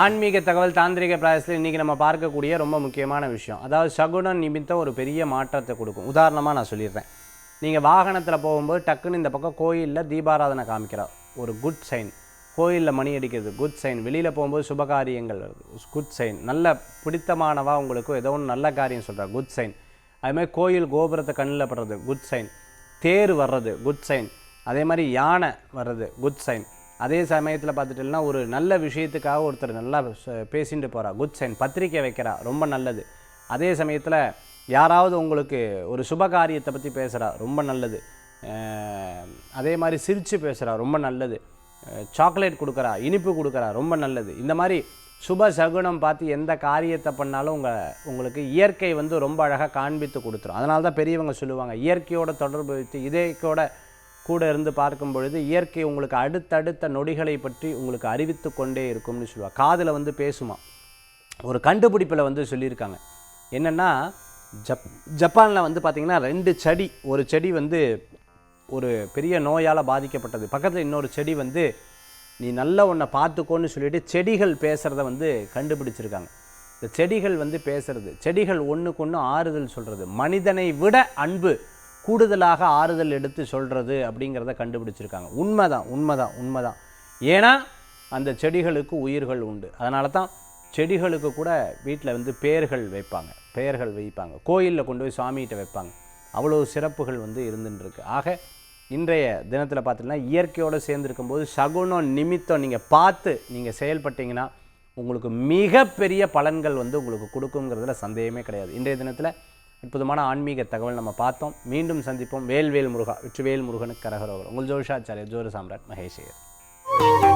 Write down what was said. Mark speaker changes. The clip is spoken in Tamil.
Speaker 1: ஆன்மீக தகவல் தாந்திரிக பிராயசத்தில் இன்றைக்கி நம்ம பார்க்கக்கூடிய ரொம்ப முக்கியமான விஷயம். அதாவது சகுனம் நிமித்தம் ஒரு பெரிய மாற்றத்தை கொடுக்கும். உதாரணமாக நான் சொல்லிடுறேன். நீங்கள் வாகனத்தில் போகும்போது டக்குன்னு இந்த பக்கம் கோயிலில் தீபாராதனை காமிக்கிறார் ஒரு குட் சைன் கோயிலில் மணி அடிக்கிறது குட் சைன் வெளியில் போகும்போது சுபகாரியங்கள். வருது குட் சைன் நல்ல பிடித்தமானவா உங்களுக்கு ஏதோ ஒன்று நல்ல காரியம் சொல்கிறார் குட் சைன் அதுமாதிரி கோயில் கோபுரத்தை கண்ணில் படுறது குட் சைன் தேர் வர்றது குட் சைன் அதே மாதிரி யானை வர்றது குட் சைன் அதே சமயத்தில் பார்த்துட்டீங்கன்னா ஒரு நல்ல விஷயத்துக்காக ஒருத்தர் நல்லா பேசிட்டு போகிறா குட் சைன் பத்திரிக்கை வைக்கிறா. ரொம்ப நல்லது. அதே சமயத்தில் யாராவது உங்களுக்கு ஒரு சுப காரியத்தை பற்றி பேசுகிறா ரொம்ப நல்லது. அதே மாதிரி சிரித்து பேசுகிறா ரொம்ப நல்லது. சாக்லேட் கொடுக்குறா. இனிப்பு கொடுக்குறா. ரொம்ப நல்லது. இந்த மாதிரி சுப சகுனம் பார்த்து எந்த காரியத்தை பண்ணாலும் உங்கள் உங்களுக்கு இயற்கை வந்து ரொம்ப அழகாக காண்பித்து கொடுத்துரும். அதனால தான் பெரியவங்க சொல்லுவாங்க இயற்கையோட தொடர்பு வைத்து இதேக்கோட கூட இருந்து பார்க்கும் பொழுது இயற்கை உங்களுக்கு அடுத்தடுத்த நொடிகளை பற்றி உங்களுக்கு அறிவித்து கொண்டே இருக்கும்னு சொல்லுவாள் காதில் வந்து பேசுமா. ஒரு கண்டுபிடிப்பில் வந்து சொல்லியிருக்காங்க. என்னென்னா ஜப் ஜப்பானில் வந்து பார்த்திங்கன்னா ரெண்டு செடி ஒரு செடி வந்து ஒரு பெரிய நோயால் பாதிக்கப்பட்டது. பக்கத்தில் இன்னொரு செடி வந்து நீ நல்ல ஒன்றை பார்த்துக்கோன்னு சொல்லிட்டு செடிகள் பேசுகிறத வந்து கண்டுபிடிச்சிருக்காங்க. இந்த செடிகள் வந்து பேசுறது செடிகள் ஒன்றுக்கு ஒன்று ஆறுதல் சொல்கிறது மனிதனை விட அன்பு கூடுதலாக ஆறுதல் எடுத்து சொல்கிறது அப்படிங்கிறத கண்டுபிடிச்சிருக்காங்க. உண்மைதான் உண்மைதான் உண்மைதான். ஏன்னா அந்த செடிகளுக்கு உயிர்கள் உண்டு. அதனால தான் செடிகளுக்கு கூட வீட்டில் வந்து பேர்கள் வைப்பாங்க. பெயர்கள் வைப்பாங்க கோயிலில் கொண்டு போய் சுவாமிகிட்ட வைப்பாங்க. அவ்வளோ சிறப்புகள் வந்து இருந்துட்டுருக்கு. ஆக இன்றைய தினத்தில் பார்த்தீங்கன்னா இயற்கையோடு சேர்ந்துருக்கும்போது சகுனம் நிமித்தம் நீங்கள் பார்த்து நீங்கள் செயல்பட்டீங்கன்னா உங்களுக்கு மிகப்பெரிய பலன்கள் வந்து உங்களுக்கு கொடுக்குங்கிறதுல சந்தேகமே கிடையாது. இன்றைய தினத்தில் அற்புதமான ஆன்மீக தகவல் நம்ம பார்த்தோம். மீண்டும் சந்திப்போம். வேல்வேல் முருகா வெற்றிவேல் முருகனுக்கு கரகரோகர். உங்கள் ஜோஷாச்சாரிய ஜோர சாம்ராட் மகேஷ்